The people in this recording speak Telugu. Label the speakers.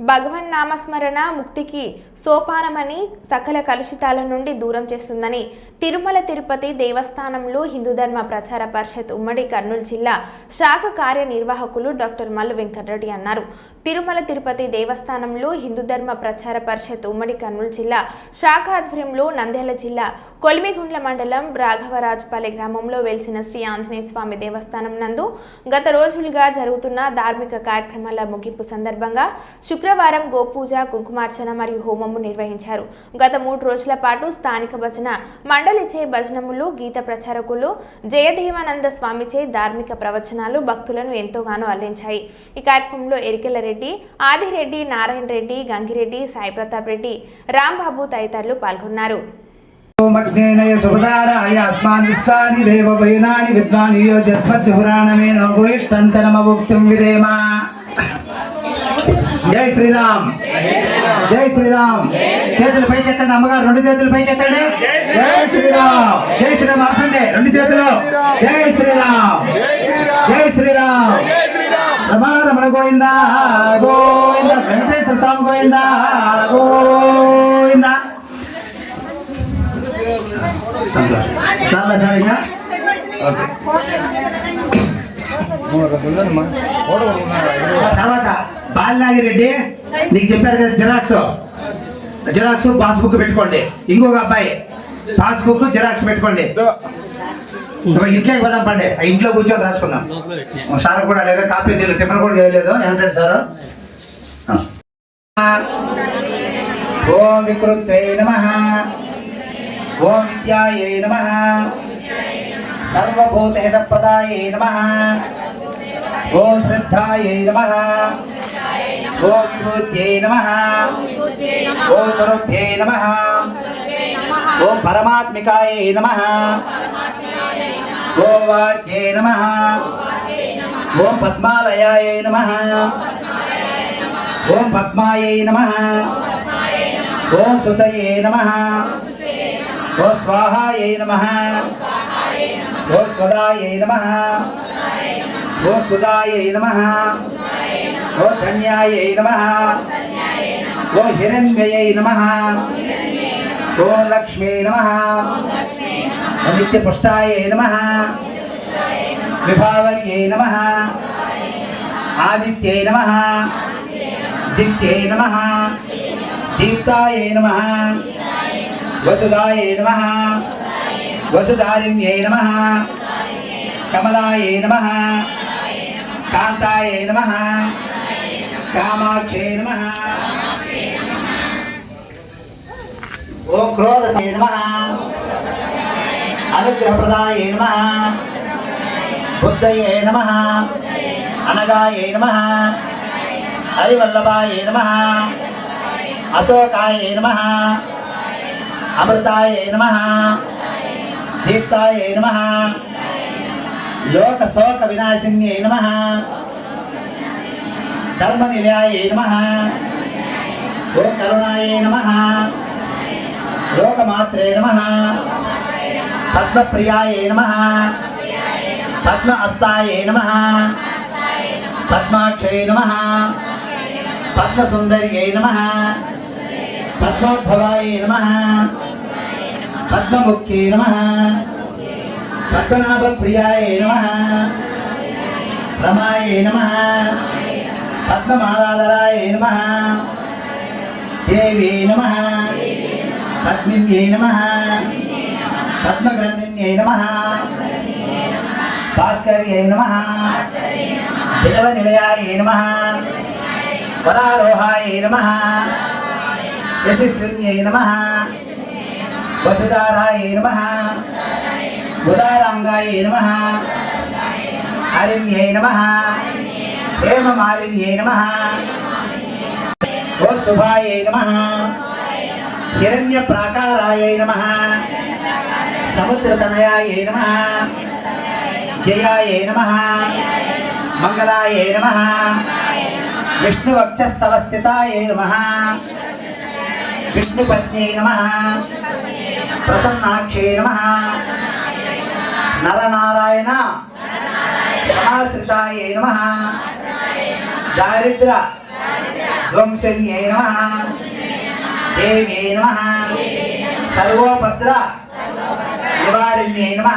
Speaker 1: భగవన్ నామస్మరణ ముక్తికి సోపానమని సకల కలుషితాల నుండి దూరం చేస్తుందని తిరుమల తిరుపతి దేవస్థానంలో హిందూ ధర్మ ప్రచార పరిషత్ ఉమ్మడి కర్నూలు జిల్లా శాఖ కార్యనిర్వాహకులు డాక్టర్ మల్లు వెంకటరెడ్డి అన్నారు. తిరుమల తిరుపతి దేవస్థానంలో హిందూ ధర్మ ప్రచార పరిషత్ ఉమ్మడి కర్నూలు జిల్లా శాఖ ఆధ్వర్యంలో నంద్యాల జిల్లా కొలిమిగుండ్ల మండలం రాఘవరాజుపల్లి గ్రామంలో వెలిసిన శ్రీ ఆంజనేయ స్వామి దేవస్థానం నందు గత రోజులుగా జరుగుతున్న ధార్మిక కార్యక్రమాల ముగింపు సందర్భంగా శుక్రవారం గోపూజ కుంకుమార్చన మరియు హోమము నిర్వహించారు. గత మూడు రోజుల పాటు స్థానిక భజన మండలిచే భజనములు గీత ప్రచారకులు జయదేవానంద స్వామిచే ధార్మిక ప్రవచనాలు భక్తులను ఎంతోగానో అల్లించాయి. ఈ కార్యక్రమంలో ఎరికెల రెడ్డి ఆదిరెడ్డి నారాయణ రెడ్డి గంగిరెడ్డి సాయి ప్రతాప్ రెడ్డి రాంబాబు తదితరులు పాల్గొన్నారు.
Speaker 2: ఓమగ్నేనయ సుభదారాయ అస్మాన్ విశ్వాని దేవ వైనాని విద్వాని యోజస్మత్ పురాణమేన భూయిష్టంతనమభుక్తిం విరేమ జై శ్రీరామ్. జై శ్రీరామ్. చేతులు పైకి ఎత్తండి అమ్మగారు రెండు చేతులు పైకి ఎత్తండి జై శ్రీరామ్. జై శ్రీరామ్ అరసండి రెండు చేతులు. జై శ్రీరామ్. జై శ్రీరామ్. రమా రమణ గోవింద గోవింద. వెంకటేశ్వర స్వామి గోవింద గోవింద. సంతోషం. చాలా సరిగా తర్వాత బాలనాగి రెడ్డి నీకు చెప్పారు కదా జిరాక్స్. జిరాక్స్ పాస్బుక్ పెట్టుకోండి. ఇంకొక అబ్బాయి పాస్బుక్ జిరాక్స్ పెట్టుకోండి. ఇంట్లోకి పోదాం పండి. ఆ ఇంట్లో కూర్చొని రాసుకుందాం. సార్ కూడా అడిగారు కాపీ తీయలేదు టిఫిన్ కూడా చేయలేదు. ఏమంటాడు సార్? ఓం వికృత్వై నమ. ఓం విద్యాయై నమ. సర్వభూతహితప్రదాయై నమ. ఓం శ్రద్ధాయై నమ. ఓ విభూత్యై నమ. ఓ స్వరూప్యై నమ. ఓ పరమాత్మికాయ నమ. ఓ వాచ్యై నమ. ఓం పద్మాలయాయ నమ. ఓం పద్మాయై నమ. ఓం శుచయే నమ. ఓ స్వాహాయై నమ. ఓ స్వదాయై నమ. ఓ సుదాయై నమ. ఓ ధన్యాయై నమ. ఓ హిరణ్యయై నమ. ఓం లక్ష్మీ నమ. ఓం నిత్యపుష్టాయై నమ. విభావర్యై నమ. ఆదిత్యై నమ. దిత్యై నమ. దీప్తాయ నమ. వసుదాయ నమ. వసుదారిణ్యై నమ. కమలాయ నమ. కాంతాయ నమ. కామాక్షే నమ. ఓ క్రోధసే నమ. అనుగ్రహప్రదాయ నమ. బుద్ధయే నమ. అనగాయ నమ. హరివల్లభాయ నమ. అశోకాయ నమ. అమృతాయ నమ. దీప్తాయ నమ. లోక శోక వినాశిన్యై నమ. ధర్మ నిలయాయ నమ. ఓం కరుణాయ నమ. లోకమాత్రే నమ. పద్మప్రియాయ నమ. పద్మ అస్తాయ నమ. పద్మాక్షయ నమ. పద్మసుందర్యై నమ. పద్మోద్భవాయ నమ. పద్మముఖ్యై నమ. పద్మనాభ ప్రియాయ నమ. రమాయ నమ. పద్మమాలాధరాయ నమ. దేవే నమ. పద్మిన్యై నమ. పద్మగ్రంథిన్యై నమ. భాస్కర్యై నమ. దిలవ నిలయాయ నమ. వరారోహాయ నమ. యశస్విన్యై నమ. వసుధారాయ నమ. ఉదారాంగాయ నమ. హరిణ్యై నమ. హేమమాలిన్యై నమ. ఓ శుభాయ నమ. హిరణ్య ప్రాకారాయ నమ. సముద్రతనయాయ నమ. జయాయ నమ. మంగళాయ నమ. విష్ణువక్షస్థలస్థితాయ నమ. విష్ణుపత్న్యై నమ. ప్రసన్నాక్షే నమ. నరనారాయణ. సమాశ్రితాయ నమ. దారిద్ర ధ్వంసన్యై నమ. దేవ్యై నమ. సర్వోపద్ర నివారిణ్యై నమ.